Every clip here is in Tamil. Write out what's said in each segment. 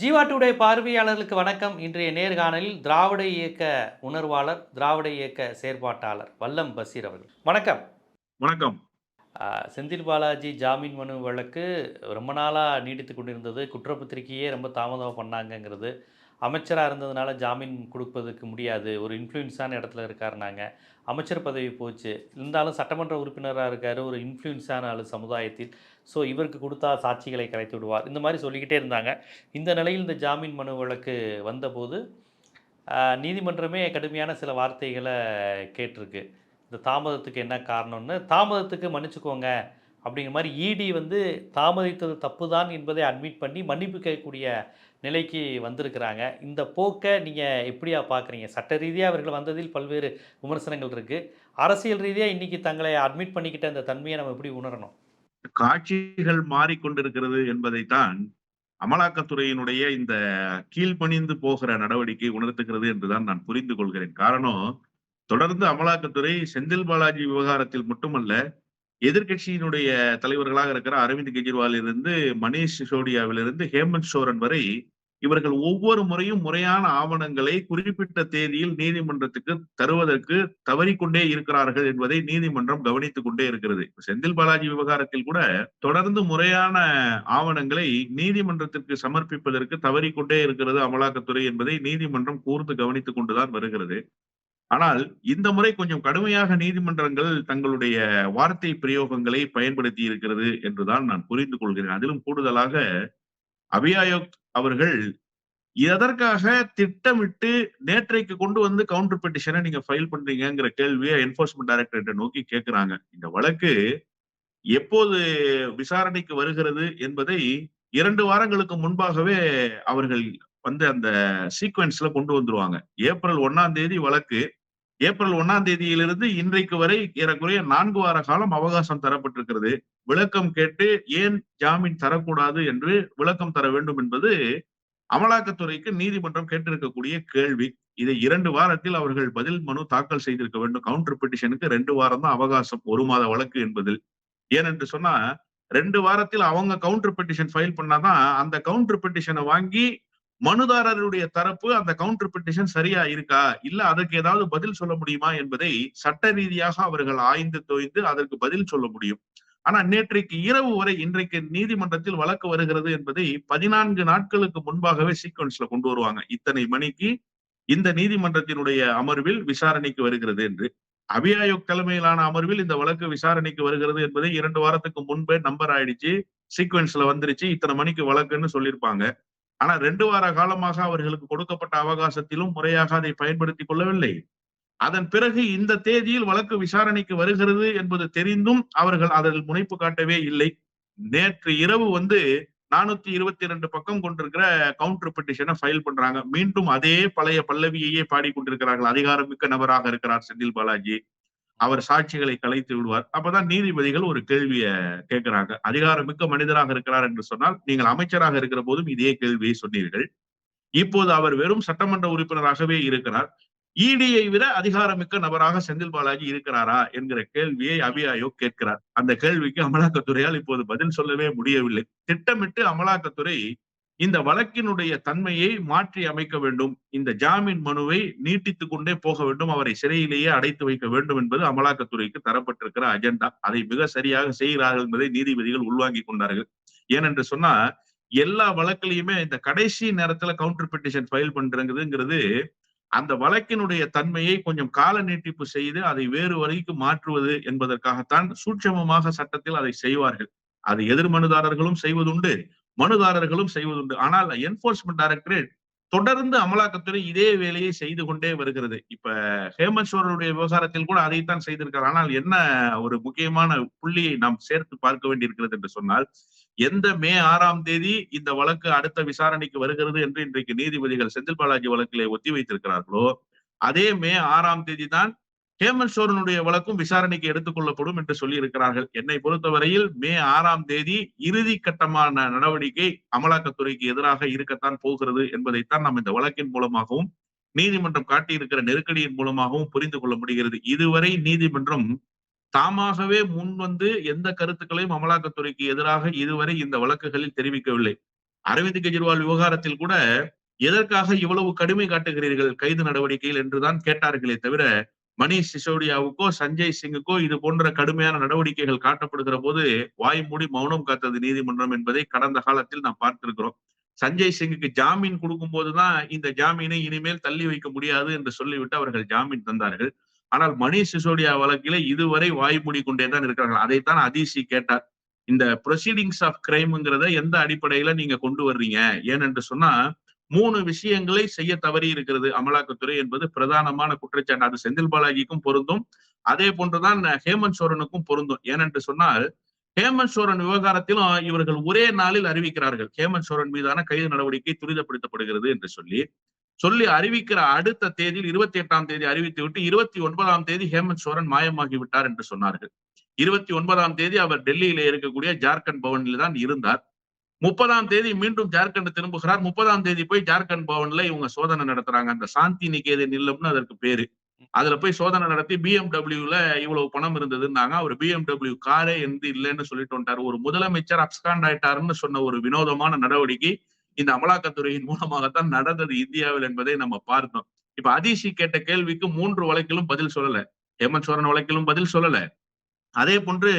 ஜீவா டுடே பார்வையாளர்களுக்கு வணக்கம். இன்றைய நேர்காணலில் திராவிட இயக்க உணர்வாளர் திராவிட இயக்க செயற்பாட்டாளர் வல்லம் பசீர் அவர்கள். வணக்கம். வணக்கம். செந்தில் பாலாஜி ஜாமீன் மனு வழக்கு ரொம்ப நாளாக நீடித்து கொண்டிருந்தது. குற்றப்பத்திரிக்கையே ரொம்ப தாமதம் பண்ணாங்கங்கிறது. அமைச்சராக இருந்ததுனால ஜாமீன் கொடுப்பதற்கு முடியாது. ஒரு இன்ஃப்ளூயன்ஸான இடத்துல இருக்காருனாங்க. அமைச்சர் பதவி போச்சு. இருந்தாலும் சட்டமன்ற உறுப்பினராக இருக்கார். ஒரு இன்ஃப்ளூயன்ஸான ஆளு சமுதாயத்தில். ஸோ இவருக்கு கொடுத்தா சாட்சிகளை கலைத்து விடுவார். இந்த மாதிரி சொல்லிக்கிட்டே இருந்தாங்க. இந்த நிலையில் இந்த ஜாமீன் மனு வழக்கு வந்தபோது நீதிமன்றமே கடுமையான சில வார்த்தைகளை கேட்டிருக்கு. இந்த தாமதத்துக்கு என்ன காரணம்னு தாமதத்துக்கு மன்னிச்சுக்கோங்க அப்படிங்கிற மாதிரி இடி வந்து தாமதித்தது தப்பு தான் என்பதை அட்மிட் பண்ணி மன்னிப்பு கேட்கக்கூடிய நிலைக்கு வந்திருக்கிறாங்க. இந்த போக்கை நீங்கள் எப்படியா பார்க்குறீங்க சட்ட ரீதியாக அவர்கள் வந்ததில் பல்வேறு விமர்சனங்கள் இருக்குது அரசியல் ரீதியாக இன்றைக்கி தங்களை அட்மிட் பண்ணிக்கிட்ட அந்த தன்மையை நம்ம எப்படி உணரணும்? காட்சிகள் மாறிக்கொண்டிருக்கிறது என்பதைத்தான் அமலாக்கத்துறையினுடைய இந்த கீழ்ப்பணிந்து போகிற நடவடிக்கை உணர்த்துகிறது என்றுதான் நான் புரிந்து கொள்கிறேன். காரணம் தொடர்ந்து அமலாக்கத்துறை செந்தில் பாலாஜி விவகாரத்தில் மட்டுமல்ல எதிர்க்கட்சியினுடைய தலைவர்களாக இருக்கிற அரவிந்த் கெஜ்ரிவாலிலிருந்து மணீஷ் சிசோடியாவிலிருந்து ஹேமந்த் சோரன் வரை இவர்கள் ஒவ்வொரு முறையும் முறையான ஆவணங்களை குறிப்பிட்ட தேதியில் நீதிமன்றத்துக்கு தருவதற்கு தவறிக்கொண்டே இருக்கிறார்கள் என்பதை நீதிமன்றம் கவனித்துக் கொண்டே இருக்கிறது. செந்தில் பாலாஜி விவகாரத்தில் கூட தொடர்ந்து முறையான ஆவணங்களை நீதிமன்றத்திற்கு சமர்ப்பிப்பதற்கு தவறிக்கொண்டே இருக்கிறது அமலாக்கத்துறை என்பதை நீதிமன்றம் கூர்ந்து கவனித்துக் கொண்டுதான் வருகிறது. ஆனால் இந்த முறை கொஞ்சம் கடுமையாக நீதிமன்றங்கள் தங்களுடைய வார்த்தை பிரயோகங்களை பயன்படுத்தி இருக்கிறது என்றுதான் நான் புரிந்து கொள்கிறேன். அதிலும் கூடுதலாக அபியாயோக் அவர்கள் எதற்காக திட்டமிட்டு நேற்றைக்கு கொண்டு வந்து கவுண்டர் பெட்டிஷனை நீங்க ஃபைல் பண்றீங்கிற கேள்வியை என்போர்ஸ்மெண்ட் டைரக்டரேட்டை நோக்கி கேட்கிறாங்க இந்த வழக்கு எப்போது விசாரணைக்கு வருகிறது என்பதை இரண்டு வாரங்களுக்கு முன்பாகவே அவர்கள் வந்து அந்த சீக்வன்ஸ்ல கொண்டு வந்துருவாங்க. ஏப்ரல் ஒன்னாம் தேதி வழக்கு ஏப்ரல் ஒன்னாம் தேதியிலிருந்து இன்றைக்கு வரை ஏறக்குறைய நான்கு வார காலம் அவகாசம் தரப்பட்டிருக்கிறது. விளக்கம் கேட்டு ஏன் ஜாமீன் தரக்கூடாது என்று விளக்கம் தர வேண்டும் என்பது அமலாக்கத்துறைக்கு நீதிமன்றம் கேட்டிருக்கக்கூடிய கேள்வி. இதை இரண்டு வாரத்தில் அவர்கள் பதில் மனு தாக்கல் செய்திருக்க வேண்டும். கவுண்டர் பெட்டிஷனுக்கு ரெண்டு வாரம் தான் அவகாசம் ஒரு மாத வழக்கு என்பதில். ஏனென்று சொன்னா ரெண்டு வாரத்தில் அவங்க கவுண்டர் பெட்டிஷன் ஃபைல் பண்ணாதான் அந்த கவுண்டர் பெட்டிஷனை வாங்கி மனுதாரருடைய தரப்பு அந்த கவுண்டர் பெட்டிஷன் சரியா இருக்கா? இல்ல அதற்கு ஏதாவது பதில் சொல்ல முடியுமா என்பதை சட்ட ரீதியாக அவர்கள் ஆய்ந்து தோய்ந்து அதற்கு பதில் சொல்ல முடியும். ஆனா நேற்றைக்கு இரவு வரை இன்றைக்கு நீதிமன்றத்தில் வழக்கு வருகிறது என்பதை பதினான்கு நாட்களுக்கு முன்பாகவே சீக்வன்ஸ்ல கொண்டு வருவாங்க. இத்தனை மணிக்கு இந்த நீதிமன்றத்தினுடைய அமர்வில் விசாரணைக்கு வருகிறது என்று. அபியாயோக் தலைமையிலான அமர்வில் இந்த வழக்கு விசாரணைக்கு வருகிறது என்பதை இரண்டு வாரத்துக்கு முன்பே நம்பர் ஆயிடுச்சு. சீக்வன்ஸ்ல வந்துருச்சு. இத்தனை மணிக்கு வழக்குன்னு சொல்லியிருப்பாங்க. ஆனா ரெண்டு வார காலமாக அவர்களுக்கு கொடுக்கப்பட்ட அவகாசத்திலும் முறையாக அதை பயன்படுத்திக் கொள்ளவில்லை. அதன் பிறகு இந்த தேதியில் வழக்கு விசாரணைக்கு வருகிறது என்பது தெரிந்தும் அவர்கள் அதில் முனைப்பு காட்டவே இல்லை. நேற்று இரவு வந்து நானூத்தி இருபத்தி இரண்டு பக்கம் கொண்டிருக்கிற கவுண்டர் பெட்டிஷனை ஃபைல் பண்றாங்க. மீண்டும் அதே பழைய பல்லவியையே பாடிக்கொண்டிருக்கிறார்கள் அதிகாரமிக்க நபராக இருக்கிறார் செந்தில் பாலாஜி. அவர் சாட்சிகளை கலைத்து விடுவார். அப்பதான் நீதிபதிகள் ஒரு கேள்வியை கேட்கிறாங்க. அதிகாரமிக்க மனிதராக இருக்கிறார் என்று சொன்னால் நீங்கள் அமைச்சராக இருக்கிற போதும் இதே கேள்வியை சொன்னீர்கள். இப்போது அவர் வெறும் சட்டமன்ற உறுப்பினராகவே இருக்கிறார். இடியை விட அதிகாரமிக்க நபராக செந்தில் பாலாஜி இருக்கிறாரா என்கிற கேள்வியை அபி ஆயோக் கேட்கிறார். அந்த கேள்விக்கு அமலாக்கத்துறையால் இப்போது பதில் சொல்லவே முடியவில்லை. திட்டமிட்டு அமலாக்கத்துறை இந்த வழக்கினுடைய தன்மையை மாற்றி அமைக்க வேண்டும். இந்த ஜாமீன் மனுவை நீட்டித்துக் கொண்டே போக வேண்டும். அவரை சிறையிலேயே அடைத்து வைக்க வேண்டும் என்பது அமலாக்கத்துறைக்கு தரப்பட்டிருக்கிற அஜெண்டா. அதை மிக சரியாக செய்கிறார்கள் என்பதை நீதிபதிகள் உள்வாங்கிக் கொண்டார்கள். ஏனென்று சொன்னா எல்லா வழக்கிலையுமே இந்த கடைசி நேரத்துல கவுண்டர் பெட்டிஷன் ஃபைல் பண்றதுங்கிறது அந்த வழக்கினுடைய தன்மையை கொஞ்சம் கால நீட்டிப்பு செய்து அதை வேறு வரைக்கும் மாற்றுவது என்பதற்காகத்தான் சூட்சமமாக சட்டத்தில் அதை செய்வார்கள். அது எதிர்மனுதாரர்களும் செய்வதுண்டு மனுதாரர்களும் செய்வதுண்டு. ஆனால் என்போர்ஸ்மெண்ட் டைரக்டரேட் தொடர்ந்து அமலாக்கத்துறை இதே வேலையை செய்து கொண்டே வருகிறது. இப்ப ஹேமந்த் சோரனுடைய விவகாரத்தில் கூட அதைத்தான் செய்திருக்கார். ஆனால் என்ன ஒரு முக்கியமான புள்ளியை நாம் சேர்த்து பார்க்க வேண்டியிருக்கிறது என்று சொன்னால் எந்த மே ஆறாம் தேதி இந்த வழக்கு அடுத்த விசாரணைக்கு வருகிறது என்று இன்றைக்கு நீதிபதிகள் செந்தில் பாலாஜி வழக்கிலே ஒத்தி வைத்திருக்கிறார்களோ அதே மே ஆறாம் தேதி தான் ஹேமந்த் சோரனுடைய வழக்கும் விசாரணைக்கு எடுத்துக்கொள்ளப்படும் என்று சொல்லி இருக்கிறார்கள் என்னை பொறுத்தவரையில் மே ஆறாம் தேதி இறுதி கட்டமான நடவடிக்கை அமலாக்கத்துறைக்கு எதிராக இருக்கத்தான் போகிறது என்பதைத்தான் நாம் இந்த வழக்கின் மூலமாகவும் நீதிமன்றம் காட்டியிருக்கிற நெருக்கடியின் மூலமாகவும் புரிந்து கொள்ள முடிகிறது. இதுவரை நீதிமன்றம் தாமாகவே முன் வந்து எந்த கருத்துக்களையும் அமலாக்கத்துறைக்கு எதிராக இதுவரை இந்த வழக்குகளில் தெரிவிக்கவில்லை. அரவிந்த் கெஜ்ரிவால் விவகாரத்தில் கூட எதற்காக இவ்வளவு கடுமை காட்டுகிறீர்கள்? கைது நடவடிக்கையில் என்றுதான் கேட்டார்களே தவிர மணிஷ் சிசோடியாவுக்கோ சஞ்சய் சிங்குக்கோ இது போன்ற கடுமையான நடவடிக்கைகள் காட்டப்படுகிற போது வாய் மூடி மௌனம் காத்தது நீதிமன்றம் என்பதை கடந்த காலத்தில் நாம் பார்த்திருக்கிறோம். சஞ்சய் சிங்குக்கு ஜாமீன் கொடுக்கும் போதுதான் இந்த ஜாமீனை இனிமேல் தள்ளி வைக்க முடியாது என்று சொல்லிவிட்டு அவர்கள் ஜாமீன் தந்தார்கள். ஆனால் மணிஷ் சிசோடியா வழக்கில இதுவரை வாய் மூடி தான் இருக்கிறார்கள். அதைத்தான் அதிசி கேட்டார். இந்த ப்ரொசீடிங்ஸ் ஆஃப் கிரைம்ங்கிறத எந்த அடிப்படையில நீங்க கொண்டு வர்றீங்க? ஏனென்று சொன்னா மூணு விஷயங்களை செய்ய தவறி இருக்கிறது அமலாக்கத்துறை என்பது பிரதானமான குற்றச்சாட்டு. அது செந்தில் பாலாஜிக்கும் பொருந்தும். அதே போன்றுதான் ஹேமந்த் சோரனுக்கும் பொருந்தும். ஏனென்று சொன்னால் ஹேமந்த் சோரன் விவகாரத்திலும் இவர்கள் ஒரே நாளில் அறிவிக்கிறார்கள். ஹேமந்த் சோரன் மீதான கைது நடவடிக்கை துரிதப்படுத்தப்படுகிறது என்று சொல்லி சொல்லி அறிவிக்கிற அடுத்த தேதியில் இருபத்தி எட்டாம் தேதி அறிவித்து விட்டு இருபத்தி ஒன்பதாம் தேதி ஹேமந்த் சோரன் மாயமாகி விட்டார் என்று சொன்னார்கள். இருபத்தி ஒன்பதாம் தேதி அவர் டெல்லியில இருக்கக்கூடிய ஜார்க்கண்ட் பவனில் தான் இருந்தார். முப்பதாம் தேதி மீண்டும் ஜார்க்கண்ட் திரும்புகிறார். முப்பதாம் தேதி போய் ஜார்க்கண்ட் பவன்ல இவங்க சோதனை நடத்துறாங்க. அந்த சாந்தி நிகேதன் இல்லம்னு அதற்கு பேரு. அதுல போய் சோதனை நடத்தி பிஎம்டபிள்யூல இவ்வளவு பணம் இருந்ததுன்னாங்க. அவர் பிஎம்டபிள்யூ காரே எந்த இல்லைன்னு சொல்லிட்டு வந்துட்டாரு. ஒரு முதலமைச்சர் அப்ஸ்காண்ட் ஆயிட்டாருன்னு சொன்ன ஒரு வினோதமான நடவடிக்கை இந்த அமலாக்கத்துறையின் மூலமாகத்தான் நடந்தது இந்தியாவில் என்பதை நம்ம பார்த்தோம். இப்ப அதிசி கேட்ட கேள்விக்கு மூன்று வழக்கிலும் பதில் சொல்லல. ஹேமந்த் சோரன் வழக்கிலும் பதில் சொல்லல. அதே போன்று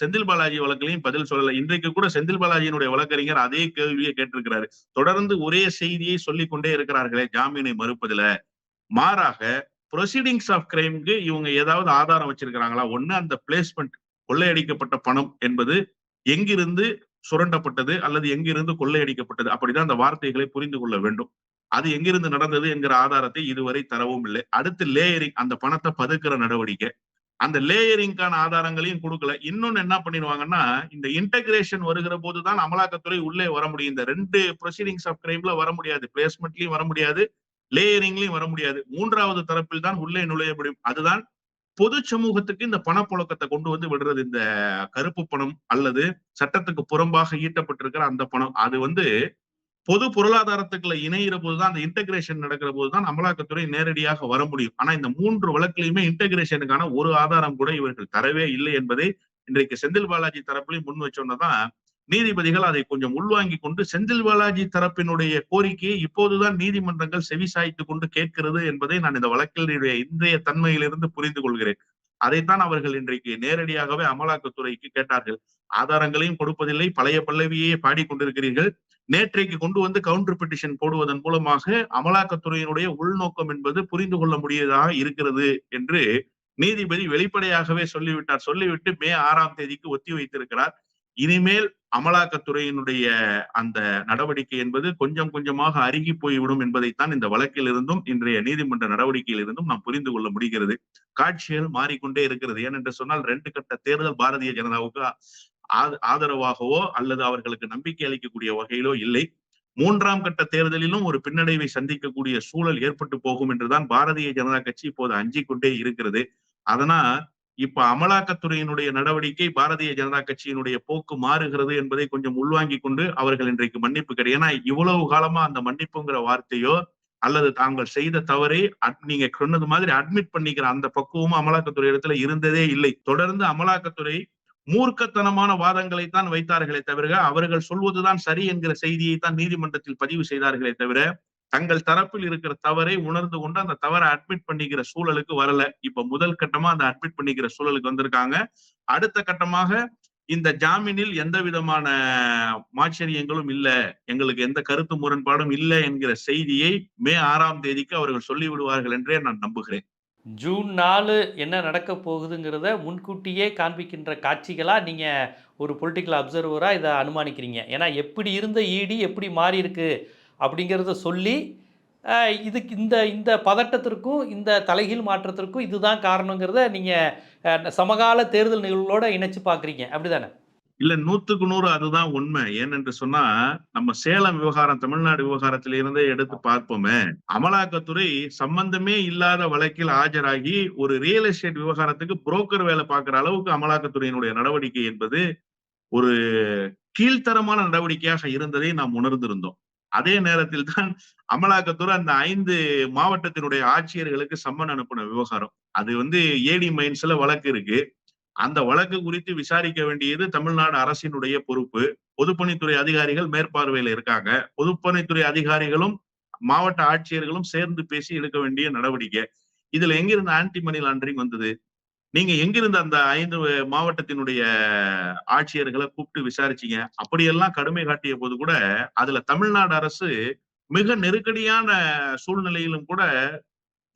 செந்தில் பாலாஜி வழக்கிலையும் பதில் சொல்லல. இன்றைக்கு கூட செந்தில் பாலாஜியினுடைய வழக்கறிஞர் அதே கேள்வியை கேட்டிருக்கிறாரு. தொடர்ந்து ஒரே செய்தியை சொல்லிக் கொண்டே இருக்கிறார்களே ஜாமீனை மறுப்பதுல. மாறாக ப்ரொசீடிங்ஸ் ஆஃப் கிரைம்க்கு இவங்க ஏதாவது ஆதாரம் வச்சிருக்கிறாங்களா? ஒண்ணு அந்த பிளேஸ்மெண்ட் கொள்ளையடிக்கப்பட்ட பணம் என்பது எங்கிருந்து சுரண்டப்பட்டது அல்லது எங்கிருந்து கொள்ளையடிக்கப்பட்டது? அப்படிதான் அந்த வார்த்தைகளை புரிந்து கொள்ள வேண்டும். அது எங்கிருந்து நடந்தது என்கிற ஆதாரத்தை இதுவரை தரவும் இல்லை. அடுத்து லேயரிங் அந்த பணத்தை பதுக்கிற நடவடிக்கை. அந்த லேயரிங்கான ஆதாரங்களையும் கொடுக்கல. இன்னொன்னு என்ன பண்ணிடுவாங்கன்னா இந்த இன்டகிரேஷன் வருகிற போதுதான் அமலாக்கத்துறை உள்ளே வர முடியும். இந்த ரெண்டு ப்ரொசீடிங்ஸ் ஆஃப் கிரைம்ல வர முடியாது. பிளேஸ்மெண்ட்லயும் வர முடியாது. லேயரிங்லயும் வர முடியாது. மூன்றாவது தரப்பில் தான் உள்ளே நுழைய முடியும். அதுதான் பொது சமூகத்துக்கு இந்த பணப்புழக்கத்தை கொண்டு வந்து விடுறது. இந்த கருப்பு பணம் அல்லது சட்டத்துக்கு புறம்பாக ஈட்டப்பட்டிருக்கிற அந்த பணம். அது வந்து பொது பொருளாதாரத்துக்குள்ள இணைகிற போதுதான் அந்த இன்டகிரேஷன் நடக்கிற போதுதான் அமலாக்கத்துறை நேரடியாக வர முடியும். ஆனா இந்த மூன்று வழக்குலையுமே இன்டகிரேஷனுக்கான ஒரு ஆதாரம் கூட இவர்கள் தரவே இல்லை என்பதை இன்றைக்கு செந்தில் பாலாஜி தரப்புலையும் முன் வச்சோன்னதான் நீதிபதிகள் அதை கொஞ்சம் உள்வாங்கி கொண்டு செந்தில் பாலாஜி தரப்பினுடைய கோரிக்கையை இப்போதுதான் நீதிமன்றங்கள் செவி சாய்த்து கொண்டு கேட்கிறது என்பதை நான் இந்த வழக்கினுடைய இன்றைய தன்மையிலிருந்து புரிந்து கொள்கிறேன். அதைத்தான் அவர்கள் இன்றைக்கு நேரடியாகவே அமலாக்கத்துறைக்கு கேட்டார்கள். ஆதாரங்களையும் கொடுப்பதில்லை பழைய பல்லவியே பாடிக்கொண்டிருக்கிறீர்கள் நேற்றைக்கு கொண்டு வந்து கவுண்டர் பெட்டிஷன் போடுவதன் மூலமாக அமலாக்கத்துறையினுடைய உள்நோக்கம் என்பது புரிந்து கொள்ள முடியதாக இருக்கிறது என்று நீதிபதி வெளிப்படையாகவே சொல்லிவிட்டார். சொல்லிவிட்டு மே ஆறாம் தேதிக்கு ஒத்தி வைத்திருக்கிறார். இனிமேல் அமலாக்கத்துறையினுடைய அந்த நடவடிக்கை என்பது கொஞ்சம் கொஞ்சமாக அருகி போய்விடும் என்பதைத்தான் இந்த வழக்கில் இருந்தும் இன்றைய நீதிமன்ற நடவடிக்கையில் இருந்தும் நாம் புரிந்து கொள்ள முடிகிறது. காட்சிகள் மாறிக்கொண்டே இருக்கிறது. ஏனென்று சொன்னால் ரெண்டு கட்ட தேர்தல் பாரதிய ஜனதாவுக்கு ஆதரவாகவோ அல்லது அவர்களுக்கு நம்பிக்கை அளிக்கக்கூடிய வகையிலோ இல்லை. மூன்றாம் கட்ட தேர்தலிலும் ஒரு பின்னடைவை சந்திக்கக்கூடிய சூழல் ஏற்பட்டு போகும் என்றுதான் பாரதிய ஜனதா கட்சி இப்போது அஞ்சிக் கொண்டே இருக்கிறது. அதனால் இப்ப அமலாக்கத்துறையினுடைய நடவடிக்கை பாரதிய ஜனதா கட்சியினுடைய போக்கு மாறுகிறது என்பதை கொஞ்சம் உள்வாங்கி கொண்டு அவர்கள் இன்றைக்கு மன்னிப்பு கிடையாது ஏன்னா இவ்வளவு காலமா அந்த மன்னிப்புங்கிற வார்த்தையோ அல்லது தாங்கள் செய்த தவறை நீங்க சொன்னது மாதிரி அட்மிட் பண்ணிக்கிற அந்த பக்குவமும் அமலாக்கத்துறை இடத்துல இருந்ததே இல்லை. தொடர்ந்து அமலாக்கத்துறை மூர்க்கத்தனமான வாதங்களை தான் வைத்தார்களே தவிர அவர்கள் சொல்வதுதான் சரி என்கிற செய்தியை தான் நீதிமன்றத்தில் பதிவு செய்தார்களே தவிர தங்கள் தரப்பில் இருக்கிற தவறை உணர்ந்து கொண்டு அந்த தவறை அட்மிட் பண்ணிக்கிற சூழலுக்கு வரல. இப்ப முதல் கட்டமா அந்த அட்மிட் பண்ணிக்கிற சூழலுக்கு வந்திருக்காங்க. அடுத்த கட்டமாக இந்த ஜாமீனில் எந்த விதமான மாச்சரியங்களும் இல்ல எங்களுக்கு எந்த கருத்து முரண்பாடும் இல்லை என்கிற செய்தியை மே ஆறாம் தேதிக்கு அவர்கள் சொல்லிவிடுவார்கள் என்றே நான் நம்புகிறேன். ஜூன் நாலு என்ன நடக்க போகுதுங்கிறத முன்கூட்டியே காண்பிக்கின்ற காட்சிகளாக நீங்கள் ஒரு பொலிட்டிக்கல் அப்சர்வராக இதை அனுமானிக்கிறீங்க. ஏன்னா எப்படி இருந்த ஈடி எப்படி மாறி இருக்கு அப்படிங்கிறத சொல்லி இதுக்கு இந்த இந்த பதட்டத்திற்கும் இந்த தலைகீழ் மாற்றத்திற்கும் இதுதான் காரணங்கிறத நீங்கள் சமகால தேர்தல் நிகழ்வுகளோடு இணைச்சு பார்க்குறீங்க. அப்படிதானே? இல்ல நூத்துக்கு நூறு அதுதான் உண்மை. ஏனென்று சொன்னா நம்ம சேலம் விவகாரம் தமிழ்நாடு விவகாரத்தில இருந்தே எடுத்து பார்ப்போமே. அமலாக்கத்துறை சம்பந்தமே இல்லாத வழக்கில் ஆஜராகி ஒரு ரியல் எஸ்டேட் விவகாரத்துக்கு புரோக்கர் வேலை பார்க்கிற அளவுக்கு அமலாக்கத்துறையினுடைய நடவடிக்கை என்பது ஒரு கீழ்த்தரமான நடவடிக்கையாக இருந்ததை நாம் உணர்ந்திருந்தோம். அதே நேரத்தில் தான் அமலாக்கத்துறை அந்த ஐந்து மாவட்டத்தினுடைய ஆட்சியர்களுக்கு சம்மன் அனுப்பின விவகாரம். அது வந்து ஏடி மைன்ஸ்ல வழக்கு இருக்கு. அந்த வழக்கு குறித்து விசாரிக்க வேண்டியது தமிழ்நாடு அரசினுடைய பொறுப்பு. பொதுப்பணித்துறை அதிகாரிகள் மேற்பார்வையில இருக்காங்க. பொதுப்பணித்துறை அதிகாரிகளும் மாவட்ட ஆட்சியர்களும் சேர்ந்து பேசி எடுக்க வேண்டிய நடவடிக்கை. இதுல எங்கிருந்து ஆன்டி மணி லாண்டரிங் வந்தது? நீங்க எங்கிருந்து அந்த ஐந்து மாவட்டத்தினுடைய ஆட்சியர்களை கூப்பிட்டு விசாரிச்சீங்க? அப்படியெல்லாம் கடுமை காட்டிய போது கூட அதுல தமிழ்நாடு அரசு மிக நெருக்கடியான சூழ்நிலையிலும் கூட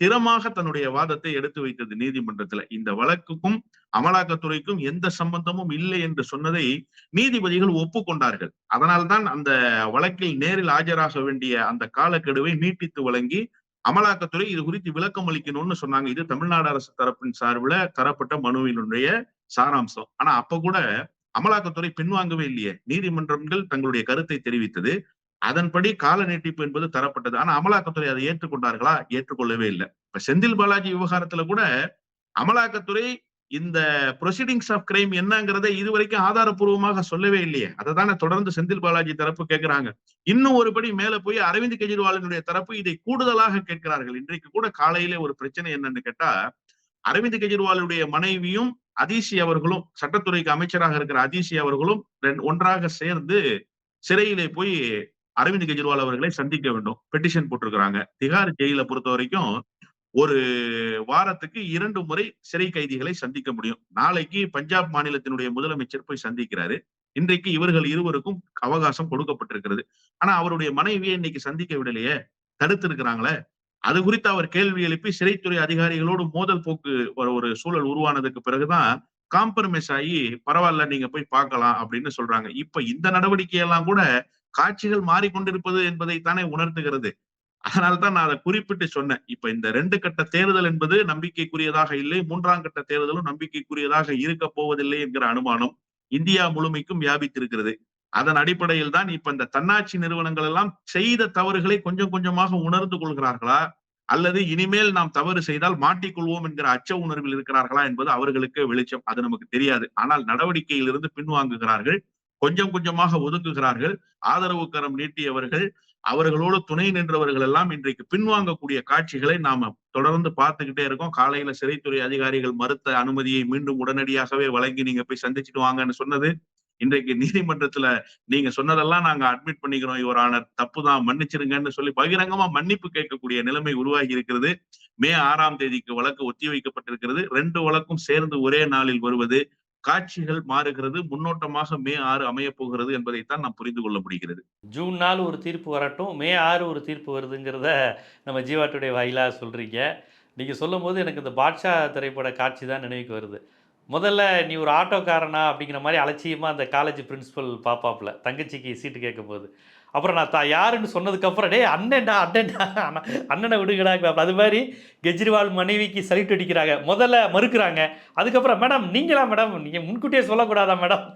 திறமாக தன்னுடைய வாதத்தை எடுத்து வைத்தது நீதிமன்றத்துல. இந்த வழக்குக்கும் அமலாக்கத்துறைக்கும் எந்த சம்பந்தமும் இல்லை என்று சொன்னதை நீதிபதிகள் ஒப்புக்கொண்டார்கள். அதனால்தான் அந்த வழக்கில் நேரில் ஆஜராக வேண்டிய அந்த காலக்கெடுவை நீட்டித்து வழங்கி அமலாக்கத்துறை இது குறித்து விளக்கம் அளிக்கணும்னு சொன்னாங்க. இது தமிழ்நாடு அரசு தரப்பின் சார்பில் தரப்பட்ட மனுவினுடைய சாராம்சம். ஆனா அப்ப கூட அமலாக்கத்துறை பின்வாங்கவே இல்லையே. நீதிமன்றங்கள் தங்களுடைய கருத்தை தெரிவித்தது. அதன்படி கால நீட்டிப்பு என்பது தரப்பட்டது. ஆனா அமலாக்கத்துறை அதை ஏற்றுக்கொண்டார்களா? ஏற்றுக்கொள்ளவே இல்லை. இப்ப செந்தில் பாலாஜி விவகாரத்துல கூட அமலாக்கத்துறை இந்த ப்ரொசீடிங்ஸ் ஆஃப் கிரைம் என்னங்கிறதை இதுவரைக்கும் ஆதாரப்பூர்வமாக சொல்லவே இல்லையே. அதை தானே தொடர்ந்து செந்தில் பாலாஜி தரப்பு கேட்கிறாங்க இன்னும் ஒரு படி மேல போய் அரவிந்த் கெஜ்ரிவாலினுடைய தரப்பு இதை கூடுதலாக கேட்கிறார்கள். இன்றைக்கு கூட காலையிலே ஒரு பிரச்சனை என்னன்னு கேட்டா அரவிந்த் கெஜ்ரிவாலுடைய மனைவியும் அதிசி அவர்களும் சட்டத்துறைக்கு அமைச்சராக இருக்கிற அதிசி அவர்களும் ஒன்றாக சேர்ந்து சிறையிலே போய் அரவிந்த் கெஜ்ரிவால் அவர்களை சந்திக்க வேண்டும். பெட்டிஷன் போட்டிருக்கிறாங்க. திகார் ஜெயில பொறுத்த வரைக்கும் ஒரு வாரத்துக்கு இரண்டு முறை சிறை கைதிகளை சந்திக்க முடியும். நாளைக்கு பஞ்சாப் மாநிலத்தினுடைய முதலமைச்சர் போய் சந்திக்கிறாரு. இன்றைக்கு இவர்கள் இருவருக்கும் அவகாசம் கொடுக்கப்பட்டிருக்கிறது. ஆனா அவருடைய மனைவியை இன்னைக்கு சந்திக்க விடலையே? தடுத்து இருக்கிறாங்களே அது குறித்து அவர் கேள்வி எழுப்பி சிறைத்துறை அதிகாரிகளோடு மோதல் போக்கு ஒரு சூழல் உருவானதுக்கு பிறகுதான் காம்ப்ரமைஸ் ஆகி பரவாயில்ல நீங்க போய் பார்க்கலாம் அப்படின்னு சொல்றாங்க. இப்ப இந்த நடவடிக்கையெல்லாம் கூட காட்சிகள் மாறிக்கொண்டிருப்பது என்பதைத்தானே உணர்த்துகிறது. அதனால்தான் நான் அதை குறிப்பிட்டு சொன்னேன். இப்ப இந்த ரெண்டு கட்ட தேர்தல் என்பது நம்பிக்கைக்குரியதாக இல்லை. மூன்றாம் கட்ட தேர்தலும் நம்பிக்கைக்குரியதாக இருக்க போவதில்லை என்கிற அனுமானம் இந்தியா முழுமைக்கும் வியாபித்திருக்கிறது. அதன் அடிப்படையில் தான் இப்ப இந்த தன்னாட்சி நிறுவனங்கள் எல்லாம் செய்த தவறுகளை கொஞ்சம் கொஞ்சமாக உணர்ந்து கொள்கிறார்களா? அல்லது இனிமேல் நாம் தவறு செய்தால் மாட்டிக்கொள்வோம் என்கிற அச்ச உணர்வில் இருக்கிறார்களா என்பது அவர்களுக்கு வெளிச்சம். அது நமக்கு தெரியாது. ஆனால் நடவடிக்கையில் இருந்து பின்வாங்குகிறார்கள். கொஞ்சம் கொஞ்சமாக ஒதுக்குகிறார்கள். ஆதரவு கரம் நீட்டியவர்கள் அவர்களோடு துணை நின்றவர்கள் எல்லாம் இன்றைக்கு பின்வாங்கக்கூடிய காட்சிகளை நாம தொடர்ந்து பார்த்துக்கிட்டே இருக்கோம். காலையில சிறைத்துறை அதிகாரிகள் மறுத்த அனுமதியை மீண்டும் உடனடியாகவே வழங்கி நீங்க போய் சந்திச்சுட்டு வாங்கன்னு சொன்னது இன்றைக்கு நீதிமன்றத்துல நீங்க சொன்னதெல்லாம் நாங்க அட்மிட் பண்ணிக்கிறோம். யுவர் ஆனர் தப்பு தான் மன்னிச்சிருங்கன்னு சொல்லி பகிரங்கமா மன்னிப்பு கேட்கக்கூடிய நிலைமை உருவாகி இருக்கிறது. மே ஆறாம் தேதிக்கு வழக்கு ஒத்தி வைக்கப்பட்டிருக்கிறது ரெண்டு வழக்கும் சேர்ந்து ஒரே நாளில் வருவது காட்சிகள் மாறுகிறது முன்னோட்டமாக மே ஆறு அமைய போகிறது என்பதைத்தான் நாம் புரிந்து கொள்ள முடிகிறது. ஜூன் நாள் ஒரு தீர்ப்பு வரட்டும். மே ஆறு ஒரு தீர்ப்பு வருதுங்கிறத நம்ம ஜீவாட்டுடைய வாயிலாக சொல்கிறீங்க நீங்கள் சொல்லும் போது எனக்கு இந்த பாட்ஷா திரைப்பட காட்சி தான் நினைவுக்கு வருது. முதல்ல நீ ஒரு ஆட்டோக்காரனா அப்படிங்கிற மாதிரி அலட்சியமாக அந்த காலேஜ் பிரின்ஸிபல் பாப்பாப்புல தங்கச்சிக்கு சீட்டு கேட்கும் போது அப்புறம் நான் தா யாருன்னு சொன்னதுக்கப்புறம் டே அண்ணன்டா அண்ணன்டா அண்ணனை விடுங்கடா அது மாதிரி கெஜ்ரிவால் மனைவிக்கு சல்யூட் அடிக்கிறாங்க. முதல்ல மறுக்கிறாங்க. அதுக்கப்புறம் மேடம் நீங்களா மேடம்? நீங்கள் முன்கூட்டியே சொல்லக்கூடாதா மேடம்?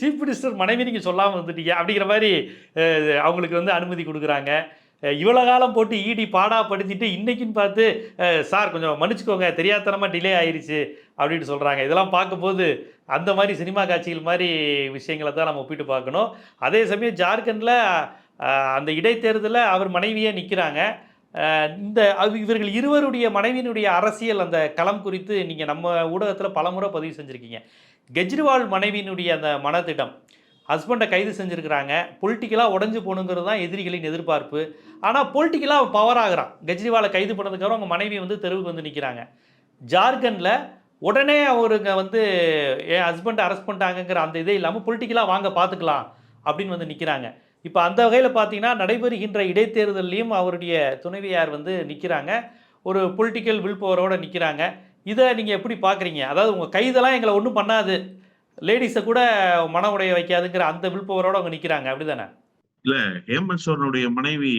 சீஃப் மினிஸ்டர் மனைவி நீங்கள் சொல்லாமல் வந்துட்டீங்க அப்படிங்கிற மாதிரி அவங்களுக்கு வந்து அனுமதி கொடுக்குறாங்க. இவ்வளோ காலம் போட்டு ஈடி பாடா படுத்திட்டு இன்றைக்கின்னு பார்த்து சார் கொஞ்சம் மன்னிச்சுக்கோங்க தெரியாதனமாக டிலே ஆயிடுச்சு அப்படின்னு சொல்கிறாங்க இதெல்லாம் பார்க்கும்போது அந்த மாதிரி சினிமா காட்சிகள் மாதிரி விஷயங்களை தான் நம்ம ஒப்பிட்டு பார்க்கணும். அதே சமயம் ஜார்க்கண்டில் அந்த இடைத்தேர்தலில் அவர் மனைவியே நிற்கிறாங்க இந்த இவர்கள் இருவருடைய மனைவியினுடைய அரசியல் அந்த களம் குறித்து நீங்கள் நம்ம ஊடகத்தில் பலமுறை பதிவு செஞ்சுருக்கீங்க. கெஜ்ரிவால் மனைவியினுடைய அந்த மனத்திட்டம் ஹஸ்பண்டை கைது செஞ்சுருக்கிறாங்க. பொலிட்டிக்கலாக உடஞ்சி போகணுங்கிறது தான் எதிரிகளின் எதிர்பார்ப்பு. ஆனால் பொலிட்டிக்கலாக பவர் ஆகிறான். கெஜ்ரிவாலை கைது பண்ணதுக்கப்புறம் அவங்க மனைவி வந்து தெருவுக்கு வந்து நிற்கிறாங்க ஜார்க்கண்டில் உடனே அவருங்க வந்து என் ஹஸ்பண்டை அரெஸ்ட் பண்ணிட்டாங்கங்கிற அந்த இதே இல்லாமல் பொலிட்டிக்கலாக வாங்க பார்த்துக்கலாம் அப்படின்னு வந்து நிற்கிறாங்க இப்போ அந்த வகையில் பார்த்தீங்கன்னா நடைபெறுகின்ற இடைத்தேர்தலையும் அவருடைய துணைவியார் வந்து நிற்கிறாங்க ஒரு பொலிட்டிக்கல் வில் பவரோடு நிற்கிறாங்க இதை நீங்கள் எப்படி பார்க்குறீங்க அதாவது உங்கள் கைதெல்லாம் எங்களை ஒன்றும் பண்ணாது. லேடிஸை கூட மன உடைய வைக்காதுங்கிற அந்த விழுப்பவரோட அவங்க நிற்கிறாங்க அப்படிதானே? இல்ல ஹேமந்த் சோரனுடைய மனைவி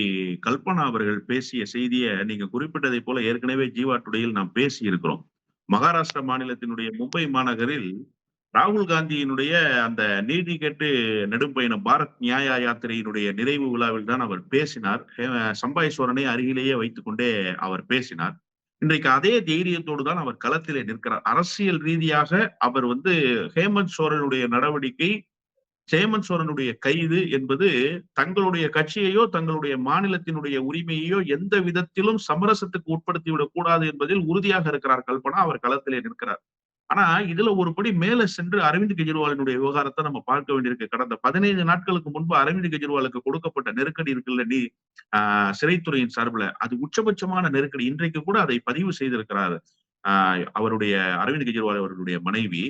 கல்பனா அவர்கள் பேசிய செய்தியை நீங்க குறிப்பிட்டதை போல ஏற்கனவே ஜீவா டுடையில் நாம் பேசி இருக்கிறோம் மகாராஷ்டிரா மாநிலத்தினுடைய மும்பை மாநகரில் ராகுல் காந்தியினுடைய அந்த நீதி கேட்டு நெடும்பயணம் பாரத் நியாய யாத்திரையினுடைய நிறைவு விழாவில் தான் அவர் பேசினார். சம்பாய் சோரனை அருகிலேயே வைத்துக்கொண்டே அவர் பேசினார். இன்றைக்கு அதே தைரியத்தோடு தான் அவர் களத்திலே நிற்கிறார். அரசியல் ரீதியாக அவர் வந்து ஹேமந்த் சோரனுடைய நடவடிக்கை ஹேமந்த் சோரனுடைய கைது என்பது தங்களுடைய கட்சியையோ தங்களுடைய மாநிலத்தினுடைய உரிமையையோ எந்த விதத்திலும் சமரசத்துக்கு உட்படுத்தி விடக் கூடாது என்பதில் உறுதியாக இருக்கிறார் கல்பனா. அவர் களத்திலே நிற்கிறார். ஆனா இதுல ஒரு படி மேல சென்று அரவிந்த் கெஜ்ரிவாலினுடைய விவகாரத்தை நம்ம பார்க்க வேண்டியிருக்கு. கடந்த பதினைந்து நாட்களுக்கு முன்பு அரவிந்த் கெஜ்ரிவாலுக்கு கொடுக்கப்பட்ட நெருக்கடி இருக்குல்ல நீ? ஆஹ் சிறைத்துறையின் சார்பில். அது உச்சபட்சமான நெருக்கடி. இன்றைக்கு கூட அதை பதிவு செய்திருக்கிறார் ஆஹ் அவருடைய அரவிந்த் கெஜ்ரிவால் அவருடைய மனைவி.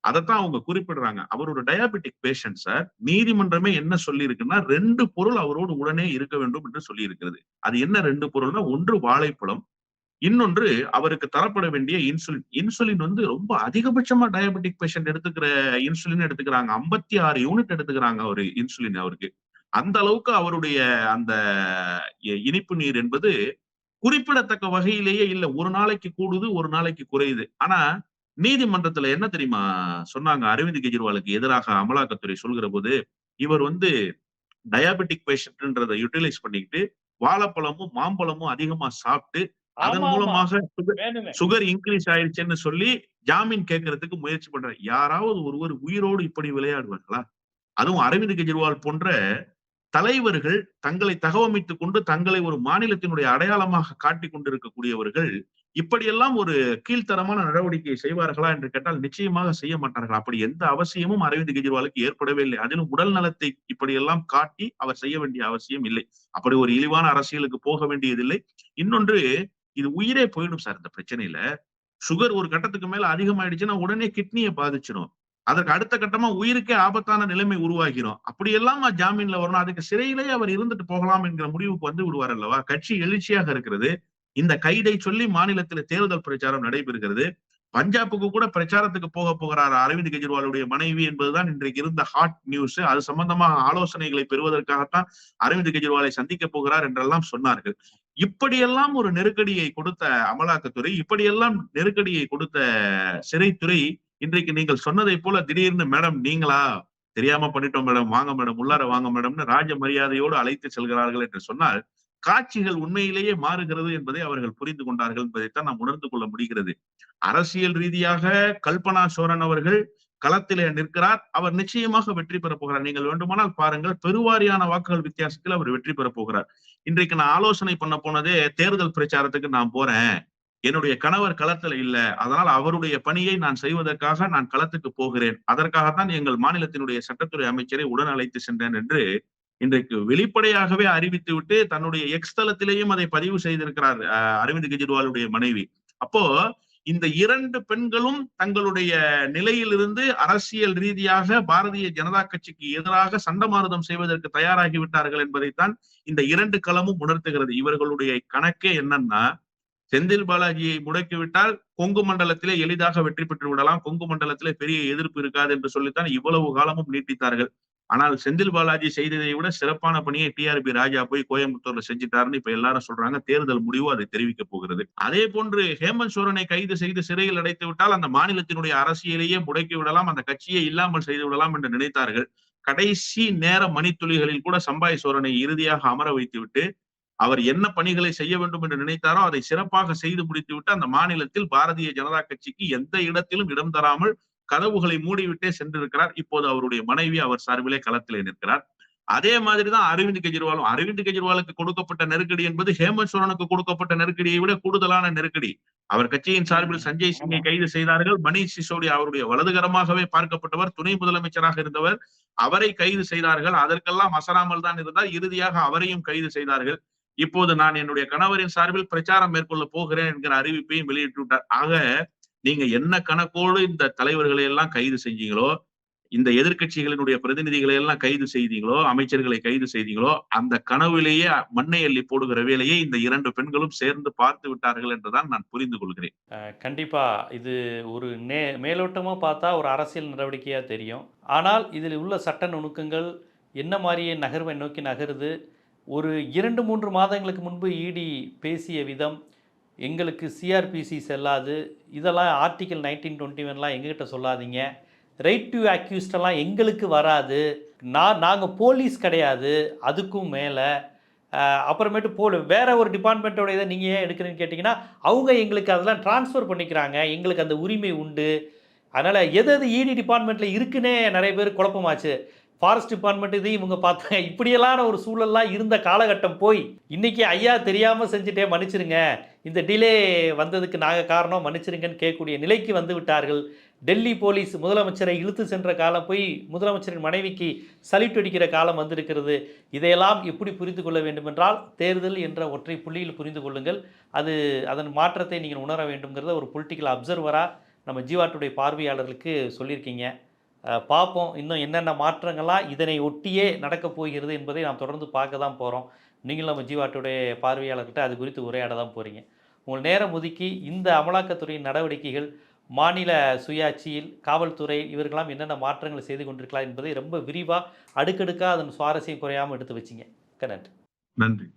அதைத்தான் அவங்க குறிப்பிடுறாங்க. அவரோட டயாபெட்டிக் பேஷண்ட் சார் நீதிமன்றமே என்ன சொல்லியிருக்குன்னா ரெண்டு பொருள் அவரோடு உடனே இருக்க வேண்டும் என்று சொல்லி இருக்கிறது அது என்ன ரெண்டு பொருள்னா ஒன்று வாழைப்பழம் இன்னொன்று அவருக்கு தரப்பட வேண்டிய இன்சுலின். இன்சுலின் வந்து ரொம்ப அதிகபட்சமா டயபெட்டிக் பேஷண்ட் எடுத்துக்கிற இன்சுலின் எடுத்துக்கிறாங்க. ஐம்பத்தி ஆறு யூனிட் எடுத்துக்கிறாங்க அவரு இன்சுலின் அவருக்கு. அந்த அளவுக்கு அவருடைய அந்த இ- இனிப்பு நீர் என்பது குறிப்பிடத்தக்க வகையிலேயே இல்ல. ஒரு நாளைக்கு கூடுது ஒரு நாளைக்கு குறையுது. ஆனா நீதிமன்றத்துல என்ன தெரியுமா சொன்னாங்க? அரவிந்த் கெஜ்ரிவாலுக்கு எதிராக அமலாக்கத்துறை சொல்கிற போது இவர் வந்து டயாபெட்டிக் பேஷண்ட்ன்றதை யூட்டிலைஸ் பண்ணிக்கிட்டு வாழைப்பழமும் மாம்பழமும் அதிகமா சாப்பிட்டு அதன். மூலமாக சுகர் இன்க்ரீஸ் ஆயிடுச்சுன்னு சொல்லி ஜாமீன் கேட்கறதுக்கு முயற்சி பண்றாரு. யாராவது ஒருவர் உயிரோடு இப்படி விளையாடுவார்களா? அதுவும் அரவிந்த் கெஜ்ரிவால் போன்ற தலைவர்கள் தங்களை தகவமைத்துக் கொண்டு தங்களை ஒரு மாநிலத்தினுடைய அடையாளமாக காட்டிக் கொண்டிருக்கக்கூடியவர்கள் இப்படியெல்லாம் ஒரு கீழ்த்தரமான நடவடிக்கையை செய்வார்களா என்று கேட்டால் நிச்சயமாக செய்ய மாட்டார்கள். அப்படி எந்த அவசியமும் அரவிந்த் கெஜ்ரிவாலுக்கு ஏற்படவே இல்லை. அதிலும் உடல் நலத்தை இப்படியெல்லாம் காட்டி அவர் செய்ய வேண்டிய அவசியம் இல்லை. அப்படி ஒரு இழிவான அரசியலுக்கு போக வேண்டியதில்லை. இன்னொன்று இது உயிரே போயிடும் சார் இந்த பிரச்சனையில. சுகர் ஒரு கட்டத்துக்கு மேல அதிகமாயிடுச்சுன்னா உடனே கிட்னியை பாதிச்சிடும் அதற்கு அடுத்த கட்டமா உயிருக்கே ஆபத்தான நிலைமை உருவாகிறோம் அப்படியெல்லாம் ஜாமீன்ல வரணும். அதுக்கு சிறையிலேயே அவர் இருந்துட்டு போகலாம் என்கிற முடிவுக்கு வந்து விடுவார் அல்லவா? கட்சி எழுச்சியாக இருக்கிறது. இந்த கைதை சொல்லி மாநிலத்தில் தேர்தல் பிரச்சாரம் நடைபெறுகிறது. பஞ்சாபுக்கு கூட பிரச்சாரத்துக்கு போக போகிறார் அரவிந்த் கெஜ்ரிவாலுடைய மனைவி என்பதுதான் இன்றைக்கு இருந்த ஹாட் நியூஸ் அது சம்பந்தமாக ஆலோசனைகளை பெறுவதற்காகத்தான் அரவிந்த் கெஜ்ரிவாலை சந்திக்க போகிறார் என்றெல்லாம் சொன்னார்கள். இப்படியெல்லாம் ஒரு நெருக்கடியை கொடுத்த அமலாக்கத்துறை இப்படியெல்லாம் நெருக்கடியை கொடுத்த சிறைத்துறை இன்றைக்கு நீங்கள் சொன்னதை போல திடீர்னு மேடம் நீங்களா? தெரியாம பண்ணிட்டோம் மேடம். வாங்க மேடம். உள்ளார வாங்க மேடம்னு ராஜ மரியாதையோடு அழைத்து செல்கிறார்கள் என்று சொன்னால் காட்சிகள் உண்மையிலேயே மாறுகிறது என்பதை அவர்கள் புரிந்து கொண்டார்கள் என்பதைத்தான் நாம் உணர்ந்து கொள்ள முடிகிறது. அரசியல் ரீதியாக கல்பனா சோரன் அவர்கள் களத்திலே நிற்கிறார். அவர் நிச்சயமாக வெற்றி பெறப் போகிறார். நீங்கள் வேண்டுமானால் பாருங்கள் பெருவாரியான வாக்குகள் வித்தியாசத்தில் அவர் வெற்றி பெறப் போகிறார். இன்றைக்கு நான் ஆலோசனை பண்ண போனதே தேர்தல் பிரச்சாரத்துக்கு நான் போறேன். என்னுடைய கணவர் களத்துல இல்ல. அதனால் அவருடைய பணியை நான் செய்வதற்காக நான் களத்துக்கு போகிறேன். அதற்காகத்தான் எங்கள் மாநிலத்தினுடைய சட்டத்துறை அமைச்சரை உடன் அழைத்து சென்றேன் என்று இன்றைக்கு வெளிப்படையாகவே அறிவித்து விட்டு தன்னுடைய எக்ஸ் தளத்திலேயும் அதை பதிவு செய்திருக்கிறார் அஹ், அரவிந்த் கெஜ்ரிவாலுடைய மனைவி. அப்போ இந்த இரண்டு பெண்களும் தங்களுடைய நிலையிலிருந்து அரசியல் ரீதியாக பாரதிய ஜனதா கட்சிக்கு எதிராக சண்டமாரதம் செய்வதற்கு தயாராகி விட்டார்கள் என்பதைத்தான் இந்த இரண்டு களமும் உணர்த்துகிறது. இவர்களுடைய கணக்கே என்னன்னா செந்தில் பாலாஜியை முடக்கிவிட்டால் கொங்கு மண்டலத்திலே எளிதாக வெற்றி பெற்று விடலாம் கொங்கு மண்டலத்திலே பெரிய எதிர்ப்பு இருக்காது என்று சொல்லித்தான் இவ்வளவு காலமும் நீட்டித்தார்கள். ஆனால் செந்தில் பாலாஜி செய்ததை விட சிறப்பான பணியை டிஆர்பி ராஜா போய் கோயம்புத்தூர்ல செஞ்சுட்டாருன்னு இப்ப எல்லாரும் சொல்றாங்க. தேர்தல் முடிவு அதை தெரிவிக்க போகிறது. அதே போன்று ஹேமந்த் சோரனை கைது செய்து சிறையில் அடைத்து விட்டால் அந்த மாநிலத்தினுடைய அரசியலையே முடக்கி விடலாம் அந்த கட்சியை இல்லாமல் செய்து விடலாம் என்று நினைத்தார்கள். கடைசி நேர மணித்துளிகளில் கூட சம்பாய் சோரனை இறுதியாக அமர வைத்துவிட்டு அவர் என்ன பணிகளை செய்ய வேண்டும் என்று நினைத்தாரோ அதை சிறப்பாக செய்து முடித்துவிட்டு அந்த மாநிலத்தில் பாரதிய ஜனதா கட்சிக்கு எந்த இடத்திலும் இடம் தராமல் கதவுகளை மூடிவிட்டே சென்றிருக்கிறார். இப்போது அவருடைய மனைவி அவர் சார்பிலே களத்திலே நிற்கிறார். அதே மாதிரிதான் அரவிந்த் கெஜ்ரிவாலும் அரவிந்த் கெஜ்ரிவாலுக்கு கொடுக்கப்பட்ட நெருக்கடி என்பது ஹேமந்த் சோரனுக்கு கொடுக்கப்பட்ட நெருக்கடியை விட கூடுதலான நெருக்கடி. அவர் கட்சியின் சார்பில் சஞ்சய் சிங்கை கைது செய்தார்கள். மணீஷ் சிசோடியா அவருடைய வலதுகரமாகவே பார்க்கப்பட்டவர் துணை முதலமைச்சராக இருந்தவர். அவரை கைது செய்தார்கள். அதற்கெல்லாம் அசராமல் தான் இருந்தார். இறுதியாக அவரையும் கைது செய்தார்கள். இப்போது நான் என்னுடைய கணவரின் சார்பில் பிரச்சாரம் மேற்கொள்ள போகிறேன் என்கிற அறிவிப்பையும் வெளியிட்டு விட்டார். ஆக நீங்க என்ன கணக்கோடு இந்த தலைவர்களை எல்லாம் கைது செஞ்சீங்களோ இந்த எதிர்க்கட்சிகளினுடைய பிரதிநிதிகளை எல்லாம் கைது செய்தீங்களோ அமைச்சர்களை கைது செய்தீங்களோ அந்த கனவுலேயே மண்ணை அள்ளி போடுகிற வேலையை இந்த இரண்டு பெண்களும் சேர்ந்து பார்த்து விட்டார்கள் என்றுதான் நான் புரிந்து கொள்கிறேன். கண்டிப்பா இது ஒரு நே மேலோட்டமா பார்த்தா ஒரு அரசியல் நடவடிக்கையா தெரியும். ஆனால் இதில் உள்ள சட்ட நுணுக்கங்கள் என்ன மாதிரியே நகர்வை நோக்கி நகருது ஒரு இரண்டு மூன்று மாதங்களுக்கு முன்பு இடி பேசிய விதம் எங்களுக்கு சிஆர்பிசி செல்லாது. இதெல்லாம் ஆர்டிக்கல் நைன்டீன் டுவெண்ட்டி ஒன்லாம் எங்ககிட்ட சொல்லாதீங்க. ரைட் டு அக்யூஸ்டெல்லாம் எங்களுக்கு வராது. நான் நாங்கள் போலீஸ் கிடையாது. அதுக்கும் மேலே அப்புறமேட்டு போல வேற ஒரு டிபார்ட்மெண்ட்டோட இதை நீங்கள் ஏன் எடுக்கிறேன்னு கேட்டிங்கன்னா அவங்க எங்களுக்கு அதெல்லாம் ட்ரான்ஸ்ஃபர் பண்ணிக்கிறாங்க. எங்களுக்கு அந்த உரிமை உண்டு. அதனால் எது எது இடி டிபார்ட்மெண்ட்டில் இருக்குன்னே நிறைய பேர் குழப்பமாச்சு. ஃபாரஸ்ட் டிபார்ட்மெண்ட் இதையும் இவங்க பார்த்தாங்க. இப்படியெல்லாம் ஒரு சூழல்லாம் இருந்த காலகட்டம் போய் இன்றைக்கி ஐயா தெரியாமல் செஞ்சுட்டே மன்னிச்சிருங்க. இந்த டிலே வந்ததுக்கு நாங்கள் காரணம் மன்னிச்சிருங்கன்னு கேட்கக்கூடிய நிலைக்கு வந்து விட்டார்கள். டெல்லி போலீஸ் முதலமைச்சரை இழுத்து சென்ற காலம் போய் முதலமைச்சரின் மனைவிக்கு சலிட் அடிக்கிற காலம் வந்திருக்கிறது. இதையெல்லாம் எப்படி புரிந்து கொள்ள வேண்டுமென்றால் தேர்தல் என்ற ஒற்றை புள்ளியில் புரிந்து கொள்ளுங்கள். அது அதன் மாற்றத்தை நீங்கள் உணர வேண்டுங்கிறத ஒரு பொலிட்டிக்கல் அப்சர்வராக நம்ம ஜீவாட்டுடைய பார்வையாளர்களுக்கு சொல்லியிருக்கீங்க. பார்ப்போம். இன்னும் என்னென்ன மாற்றங்கள்லாம் இதனை ஒட்டியே நடக்கப் போகிறது என்பதை நாம் தொடர்ந்து பார்க்க தான் போகிறோம் நீங்களும் நம்ம ஜீவாட்டுடைய பார்வையாளர்கிட்ட அது குறித்து உரையாட தான் போகிறீங்க உங்கள் நேரம் ஒதுக்கி இந்த அமலாக்கத்துறையின் நடவடிக்கைகள் மாநில சுயாட்சியில் காவல்துறை இவர்களாம் என்னென்ன மாற்றங்களை செய்து கொண்டிருக்கலாம் என்பதை ரொம்ப விரிவாக அடுக்கடுக்காக அதன் சுவாரஸ்யம் குறையாமல் எடுத்து வச்சிங்க. மிக்க நன்றி. நன்றி.